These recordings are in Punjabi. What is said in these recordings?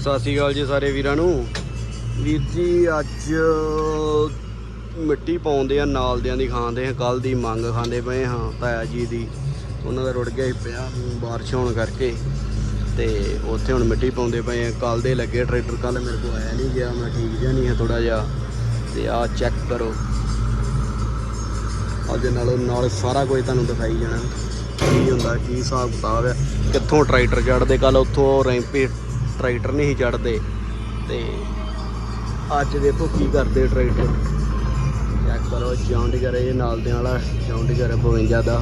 ਸਤਿ ਸ਼੍ਰੀ ਅਕਾਲ ਜੀ ਸਾਰੇ ਵੀਰਾਂ ਨੂੰ। ਵੀਰ ਜੀ, ਅੱਜ ਮਿੱਟੀ ਪਾਉਂਦੇ ਆ ਨਾਲ ਦਿਆਂ ਦੀ ਖਾਂਦੇ ਆ ਕੱਲ ਦੀ ਮੰਗ ਖਾਂਦੇ ਪਏ ਹਾਂ ਤਾਇਆ ਜੀ ਦੀ। ਉਹਨਾਂ ਦਾ ਰੁੜ ਗਿਆ ਹੀ ਪਿਆ ਬਾਰਿਸ਼ ਹੋਣ ਕਰਕੇ ਤੇ ਉੱਥੇ ਹੁਣ ਮਿੱਟੀ ਪਾਉਂਦੇ ਪਏ ਆ। ਕੱਲ ਦੇ ਲੱਗੇ ਟਰੈਕਟਰ ਕੱਲ ਮੇਰੇ ਕੋਲ ਆਇਆ ਨਹੀਂ ਗਿਆ, ਮੈਂ ਠੀਕ ਜਿਹਾ ਨਹੀਂ ਹੈ ਥੋੜਾ ਜਿਹਾ। ਤੇ ਆ ਚੈੱਕ ਕਰੋ। ਅੱਜ ਨਾਲ ਨਾਲ ਸਾਰਾ ਕੁਝ ਤੁਹਾਨੂੰ ਦਿਖਾਈ ਜਾਣਾ। ਕੀ ਹੁੰਦਾ, ਕੀ ਹਿਸਾਬ ਕਿਤਾਬ ਹੈ ਕਿੱਥੋਂ ਟਰੈਕਟਰ ਚੜਦੇ ਕੱਲ ਉੱਥੋਂ ਰੈਂਪੇ ਟਰੈਕਟਰ ਨਹੀਂ ਚੜਦੇ ਤੇ ਅੱਜ ਦੇਖੋ ਕੀ ਕਰਦੇ ਟਰੈਕਟਰ। ਚੈੱਕ ਕਰੋ ਜੌਂਡੀਗਰ ਇਹ ਨਾਲ ਦੇ ਵਾਲਾ ਜੌਂਡੀਗਰ 52 ਦਾ।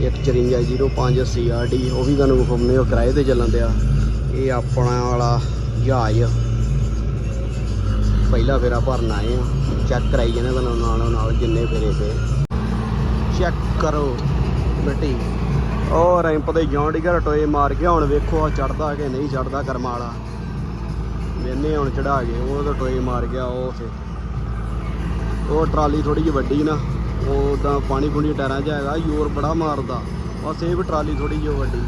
15405 CRD ਉਹ ਵੀ ਤੁਹਾਨੂੰ ਵਿਖਾਉਂਦੇ ਹੋ ਕਿਰਾਏ ਤੇ ਚੱਲਣ ਦਿਆ। ਇਹ ਆਪਣਾ ਵਾਲਾ ਜਹਾਜ਼। ਪਹਿਲਾ ਫੇਰਾ ਭਰਨ ਆਏ ਆ। ਚੈੱਕ ਕਰਾਈ ਜਾਂਦੇ ਤੁਹਾਨੂੰ, ਨਾਲੋਂ ਨਾਲ ਜਿੰਨੇ ਫੇਰੇ ਤੇ। ਚੈੱਕ ਕਰੋ, ਮਿੱਟੀ। ਉਹ ਰੈਂਪ ਤੇ ਜੌਂਡੀਗਰ ਟੋਏ ਮਾਰ ਗਿਆ ਹੁਣ ਵੇਖੋ ਆ ਚੜਦਾ ਕਿ ਨਹੀਂ ਚੜਦਾ ਕਰਮਾ ਵਾਲਾ। ਮੈਨੇ ਹੁਣ ਚੜਾ ਗਏ ਉਹ ਤਾਂ ਟੋਏ ਮਾਰ ਗਿਆ ਉਹ ਫੇ ਉਹ ਟਰਾਲੀ ਥੋੜੀ ਜਿਹੀ ਵੱਡੀ ਨਾ, ਉਹ ਤਾਂ ਪਾਣੀ ਪੂਣੀ ਟਾਇਰਾਂ 'ਚ ਹੈਗਾ, ਜ਼ੋਰ ਬੜਾ ਮਾਰਦਾ। ਬਸ ਇਹ ਵੀ ਟਰਾਲੀ ਥੋੜੀ ਜਿਹੀ ਵੱਡੀ।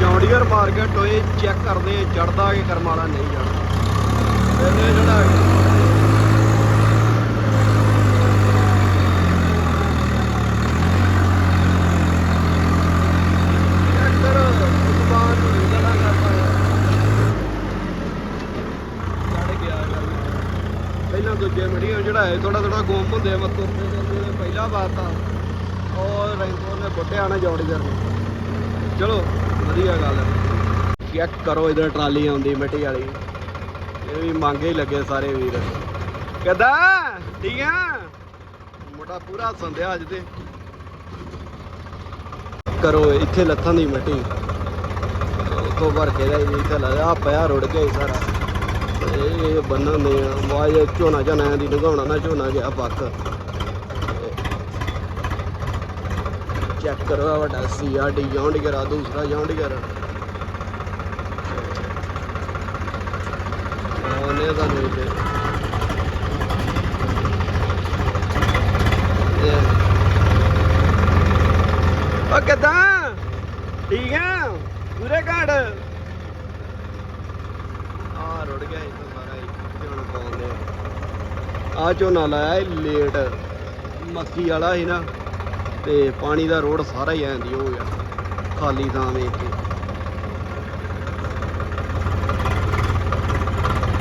ਜੌਂਡੀਗਰ ਮਾਰ ਕੇ ਟੋਏ ਚੈੱਕ ਕਰਦੇ ਚੜਦਾ ਕਿ ਕਰਮਾਲਾ ਨਹੀਂ ਚੜਦਾ। ਮੈਨੇ ਚੜਾ ਗਿਆ ਚੈੱਕ ਕਰੋ ਦੁਕਾਨ ਨੂੰ ਗਲਾ ਕਰਦਾ ਚੜ ਗਿਆ ਗੱਲ ਪਹਿਲਾਂ ਦੂਜੇ ਮੜੀਆਂ ਚੜਾਏ ਥੋੜਾ ਥੋੜਾ ਗੁੰਮ ਹੁੰਦੇ ਆ ਮੱਤੋਂ ਪਹਿਲਾ ਬਾਤ ਆ, ਉਹ ਰੈਂਕੋ ਨੇ ਬੁੱਟਿਆ ਨਾ ਜੋੜੀ ਵਧੀਆ ਗੱਲ ਹੈ ਚੈੱਕ ਕਰੋ ਇਧਰ ਟਰਾਲੀ ਆਉਂਦੀ ਮਿੱਟੀ ਵਾਲੀ। ਇਹ ਵੀ ਮੰਗੇ ਹੀ ਲੱਗੇ ਸਾਰੇ ਵੀਰ। ਕਿੱਦਾਂ? ਠੀਕ ਆ? ਮੋਟਾ ਪੂਰਾ ਸੰਧਿਆ ਅੱਜ ਤੇ। ਕਰੋ ਇੱਥੇ ਲੱਥਾਂ ਦੀ ਮਿੱਟੀ। ਉਤੋਂ ਭਰ ਕੇ ਦਾ ਇੱਥੇ ਲਾਇਆ ਪਿਆ ਰੁੜ ਗਿਆ ਸਾਰਾ। ਇਹ ਬੰਨਣ ਦੇ ਆ। ਝੋਨਾ ਝਾਨਾ ਦੀ ਲਗਾਉਣਾ ਨਾ ਝੋਨਾ ਗਿਆ ਪੱਕ। ਚੈੱਕ ਕਰੋ ਆਹ ਵੱਡਾ ਸੀਆਰਡੀ ਜੌਂਡੀਗਰ ਆ ਦੂਸਰਾ ਜੌਂਡੀਗਰ ਉਹਨੇ ਦਾ ਨਹੀਂ ਤੇ ਉਹ ਕਿਦਾਂ ਠੀਕ ਆ ਪੂਰੇ ਘਾਟ ਆ ਰੁੜ ਗਿਆ ਇਹ ਤਾਂ ਸਾਰਾ ਹੀ ਝੋਨਾ ਪਾਉਂਦੇ ਆ ਝੋਨਾ ਲਾਇਆ ਇਹ ਲੇਟ ਮੱਕੀ ਵਾਲਾ ਸੀ ਨਾ, ਤੇ ਪਾਣੀ ਦਾ ਰੋਡ ਸਾਰਾ ਹੀ ਐਂਦੀ ਹੋ ਗਿਆ, ਖਾਲੀ ਥਾਂ ਵੇਖ ਕੇ।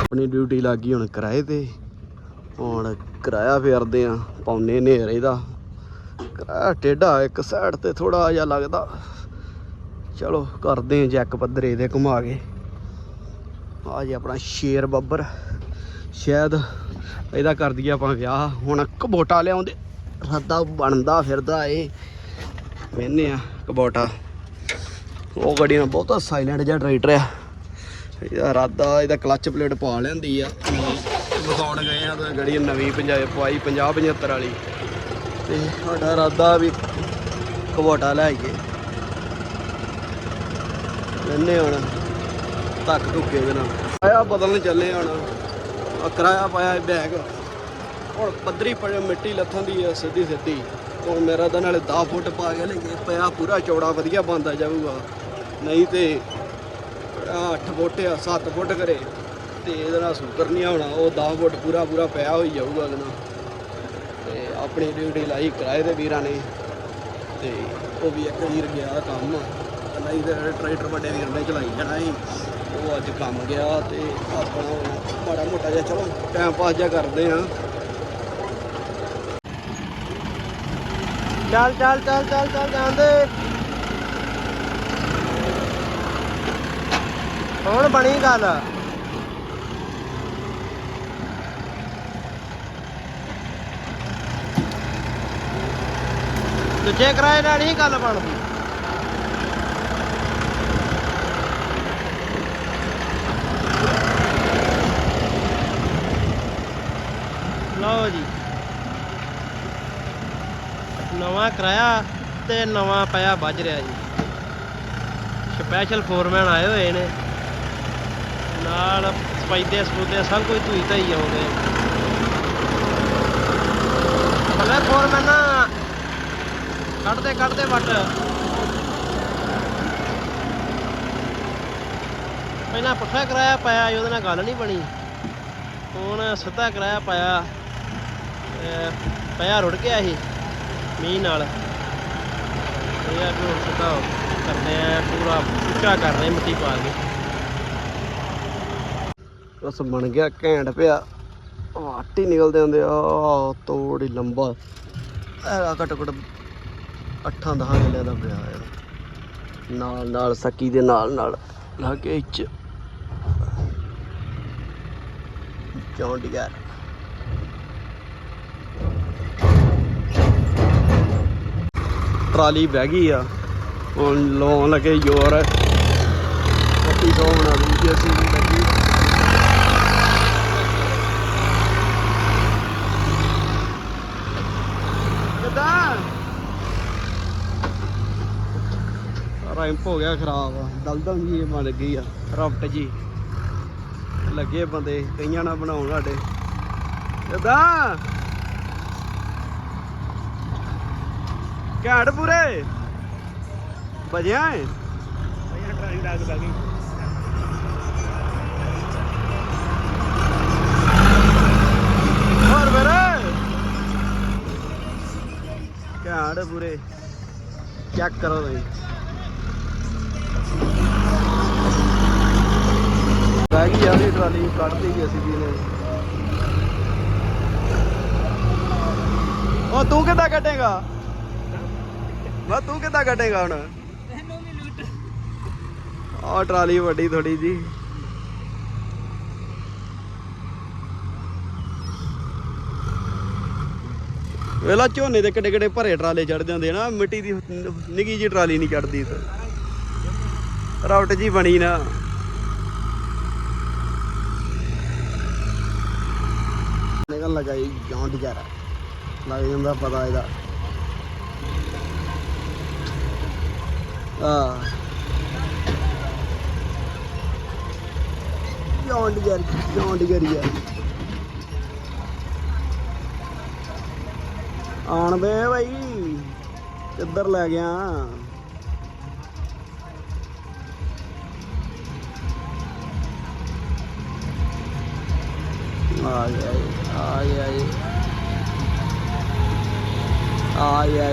ਆਪਣੀ ਡਿਊਟੀ ਲੱਗੀ ਹੁਣ ਕਿਰਾਏ ਤੇ, ਹੁਣ ਕਿਰਾਇਆ ਫੇਰਦੇ ਆ ਪੌਨੇ ਹਨੇਰੇ ਦਾ। ਕਿਰਾਇਆ ਟੇਢਾ ਇੱਕ ਸਾਈਡ ਤੇ ਥੋੜਾ ਜਿਹਾ ਲੱਗਦਾ। ਚਲੋ ਕਰਦੇ ਆ ਜੈਕ ਪੱਧਰੇ ਦੇ ਘੁਮਾ ਕੇ। ਆ ਜੀ ਆਪਣਾ ਸ਼ੇਰ ਬੱਬਰ, ਸ਼ਾਇਦ ਇਹਦਾ ਕਰ ਦਈਏ ਆਪਾਂ ਵਿਆਹ। ਹੁਣ ਕਬੋਟਾ ਲਿਆਉਂਦੇ। ਰੱਦਾ ਬਣਦਾ ਫਿਰਦਾ ਏ। ਵੇਨੇ ਆ ਕਬੋਟਾ। ਉਹ ਗੱਡੀ ਨਾਲ ਬਹੁਤਾ ਸਾਇਲੈਂਟ ਜਿਹਾ ਟਰੈਕਟਰ ਆ। ਇਹਦਾ ਰਾਦਾ, ਇਹਦਾ ਕਲੱਚ ਪਲੇਟ ਪਾ ਲੈਂਦੀ ਆ। ਵਿਖਾਉਣ ਗਏ ਆ ਤਾਂ ਗੱਡੀ ਨਵੀਂ ਪੰਜਾਬ ਪਾਈ 50 75 ਵਾਲੀ। ਤੇ ਸਾਡਾ ਰਾਦਾ ਵੀ ਕਬੋਟਾ ਲੈ ਆਈਏ। ਵੇਨੇ ਹੁਣ ਧੱਕ ਧੁੱਕੇ ਦੇ ਨਾਲ। ਆਇਆ ਬਦਲਣ ਚੱਲੇ ਹੁਣ। ਕਿਰਾਇਆ ਪਾਇਆ ਬੈਗ ਹੁਣ ਪੱਧਰੀ ਪੜੇ ਮਿੱਟੀ ਲੱਥਾਂ ਦੀ ਹੈ ਸਿੱਧੀ ਸਿੱਧੀ। ਹੁਣ ਮੇਰਾ ਤਾਂ ਨਾਲੇ 10 ਫੁੱਟ ਪਾ ਕੇ ਲਈਏ ਪਿਆ ਪੂਰਾ ਚੌੜਾ, ਵਧੀਆ ਬੰਦਾ ਜਾਊਗਾ। ਨਹੀਂ ਤੇ 8 ਫੁੱਟ ਆ 7 ਫੁੱਟ ਕਰੇ ਤੇ ਇਹਦੇ ਨਾਲ ਸੂਤਰ ਨਹੀਂ ਆਉਣਾ, ਉਹ 10 ਫੁੱਟ ਪੂਰਾ ਪੂਰਾ ਪਿਆ ਹੋਈ ਜਾਊਗਾ ਇਹਦੇ ਤੇ ਆਪਣੀ ਡਿਊਟੀ ਲਾਈ ਕਿਰਾਏ ਦੇ ਵੀਰਾਂ ਨੇ। ਤੇ ਉਹ ਵੀ ਇੱਕ ਵੀਰ ਗਿਆ ਕੰਮ। ਨਹੀਂ ਤੇ ਟਰੈਕਟਰ ਵੱਡੇ ਵੀਰ ਨੇ ਚਲਾਈ ਜਾਣਾ ਸੀ ਉਹ ਅੱਜ ਕੰਮ ਗਿਆ ਤੇ ਆਪਣਾ ਮਾੜਾ ਮੋਟਾ ਜਿਹਾ, ਚਲੋ ਟਾਈਮ ਪਾਸ ਜਿਹਾ ਕਰਦੇ ਆ ਚੱਲ ਚੱਲ ਚੱਲ ਚੱਲ ਚੱਲ ਜਾਂਦੇ ਹੁਣ ਬਣੀ ਗੱਲ। ਦੂਜੇ ਕਿਰਾਏ ਨਾਲ ਨਹੀਂ ਗੱਲ ਬਣਦੀ। ਲਓ ਜੀ। ਨਵਾਂ ਕਿਰਾਇਆ ਤੇ ਨਵਾਂ ਪਿਆ ਵੱਜ ਰਿਹਾ ਜੀ। ਸਪੈਸ਼ਲ ਫੋਰਮੈਨ ਆਏ ਹੋਏ ਨੇ। ਨਾਲ ਸਪਾਈਦੇ ਸਪੂਦੇ ਸਭ ਕੁਝ ਧੂਈ ਧਾਈ ਆਉਂਦੇ ਭਲੇ ਫੋਰਮੈਨ ਨਾ ਕੱਢਦੇ ਕੱਢਦੇ ਵੱਟ। ਪਹਿਲਾਂ ਪੁੱਠਾ ਕਿਰਾਇਆ ਪਾਇਆ ਸੀ, ਉਹਦੇ ਨਾਲ ਗੱਲ ਨਹੀਂ ਬਣੀ। ਹੁਣ ਸਿੱਧਾ ਕਿਰਾਇਆ ਪਾਇਆ ਪਿਆ ਰੁੜ ਗਿਆ ਸੀ ਮੀਂਹ ਨਾਲ। ਇਹ ਆ ਵੀ ਹੁਣ ਸਿੱਧਾ ਕਰਦੇ ਆ, ਪੂਰਾ ਉੱਚਾ ਕਰ ਰਹੇ ਮਿੱਟੀ ਪਾ ਕੇ। ਬਸ ਬਣ ਗਿਆ, ਘੈਂਟ ਪਿਆ। ਵਾਟੀ ਨਿਕਲਦੇ ਹੁੰਦੇ ਆ ਤੋੜ ਹੀ ਲੰਬਾ। ਹੈਗਾ ਘੱਟੋ ਘੱਟ 8 10 ਕਿੱਲਿਆਂ ਦਾ ਪਿਆ ਯਾਰ ਨਾਲ ਨਾਲ ਸੱਕੀ ਦੇ ਨਾਲ ਨਾਲ ਲਾਗੇ ਇੱਚ। ਚੌਂਡੀਗਰ ਟਰਾਲੀ ਬਹਿ ਗਈ ਆ। ਹੁਣ ਲਾਉਣ ਲੱਗੇ ਜ਼ੋਰ। ਪੱਤੀ ਤੋਂ ਬਣਾ ਦੂਜੀ ਅਸੀਂ ਵੀ ਲੱਗੀ ਰੈਂਪ ਹੋ ਗਿਆ ਖਰਾਬ। ਦਲਦਲ ਜੀ ਇਹ ਬਣ ਗਈ ਆ ਰਫਟ ਜੀ। ਲੱਗੇ ਬੰਦੇ ਕਈਆਂ ਨਾਲ ਬਣਾਉਣ ਸਾਡੇ। ਕਿੱਦਾਂ? ਘਾੜ ਪੂਰੇ। ਵਜਿਆ ਏ। ਟਰਾਲੀ ਲੱਗੀ ਹੋਰ ਘਾੜ ਪੂਰੇ। ਚੈੱਕ ਕਰੋ ਤੁਸੀਂ ਰਹਿ ਗਈ ਆ ਵੀ ਟਰਾਲੀ ਕੱਢਦੀ ਗਈ ਅਸੀਂ ਵੀ ਨੇ ਉਹ ਤੂੰ ਕਿੱਦਾਂ ਕੱਢੇਗਾ? ਵਾ, ਤੂੰ ਕਿੱਦਾਂ ਕੱਢੇਗਾ ਹੁਣ? ਆ ਟਰਾਲੀ ਵੱਡੀ ਥੋੜੀ ਜੀ। ਵੇਲਾ ਝੋਨੇ ਦੇ ਕਿੱਡੇ ਕਿੱਡੇ ਭਰੇ ਟਰਾਲੇ ਚੜ ਜਾਂਦੇ ਨਾ, ਮਿੱਟੀ ਦੀ ਨਿੱਕੀ ਜੀ ਟਰਾਲੀ ਨਹੀਂ ਚੜਦੀ ਤੇ। ਰਾਊਟ ਜੀ ਬਣੀ ਨਾ। ਨਿਕਲ ਲਗਾ ਜੀ ਜੌਂਡ ਲੱਗ ਜਾਂਦਾ ਪਤਾ ਇਹਦਾ। ਆ ਜੌਂਡ ਜਰ ਜੌਂਡ ਜਰੀਆ ਆਣ ਬੇ ਭਾਈ ਕਿੱਧਰ ਲੈ ਗਿਆ? ਆ ਗਿਆ ਆ ਗਿਆ ਆ ਗਿਆ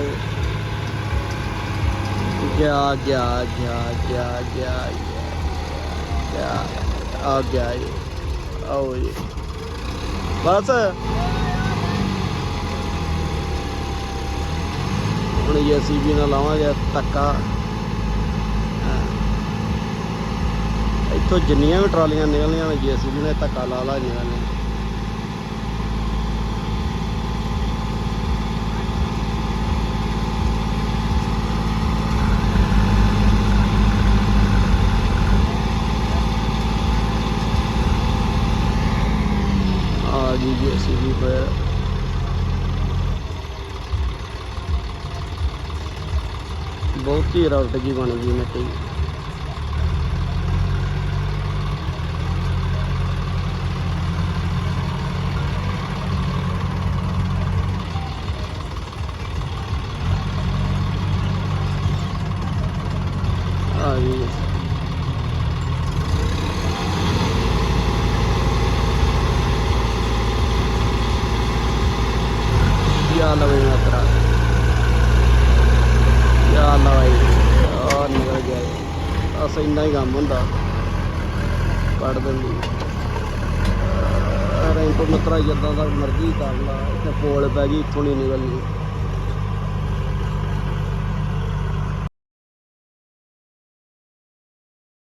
ਗਿਆ ਗਿਆ ਗਿਆ ਗਿਆ ਗਿਆ ਗਿਆ ਆ ਗਿਆ ਏ। ਆਓ ਜੀ। ਬਸ। ਹੁਣ ਜੀਸੀਬੀ ਨਾਲ ਲਾਵਾਂਗੇ ਧੱਕਾ। ਇੱਥੋਂ ਜਿੰਨੀਆਂ ਵੀ ਟਰਾਲੀਆਂ ਨਿਕਲਣੀਆਂ ਨੇ ਜੀਸੀਬੀ ਨੇ ਧੱਕਾ ਲਾ ਲਾ ਨਿਕਲਣੇ ਆ ਗਈ ਜੀਸੀਬੀ ਪਰ ਬਹੁਤ ਹੀ ਰੌਟ ਜੀ ਬਣ ਗਈ ਮਿੱਟੀ ਆ ਗਈ ਯਾ ਲਵੇ ਮਾਤਰਾ ਯਾ ਲਵਾਈ ਆ ਨਿਕਲ ਗਿਆ ਅਸ ਇੰਨਾ ਹੀ ਕੰਮ ਹੁੰਦਾ। ਕੱਢ ਦਿੰਦੀ। ਰੈਂਪ ਮਤਰਾ ਜਿੱਦਾਂ ਦਾ ਮਰਜ਼ੀ ਕਰ ਲਾ, ਇੱਥੇ ਪੋਲ ਪੈ ਗਈ, ਇੱਥੋਂ ਨਹੀਂ ਨਿਕਲਣੀ।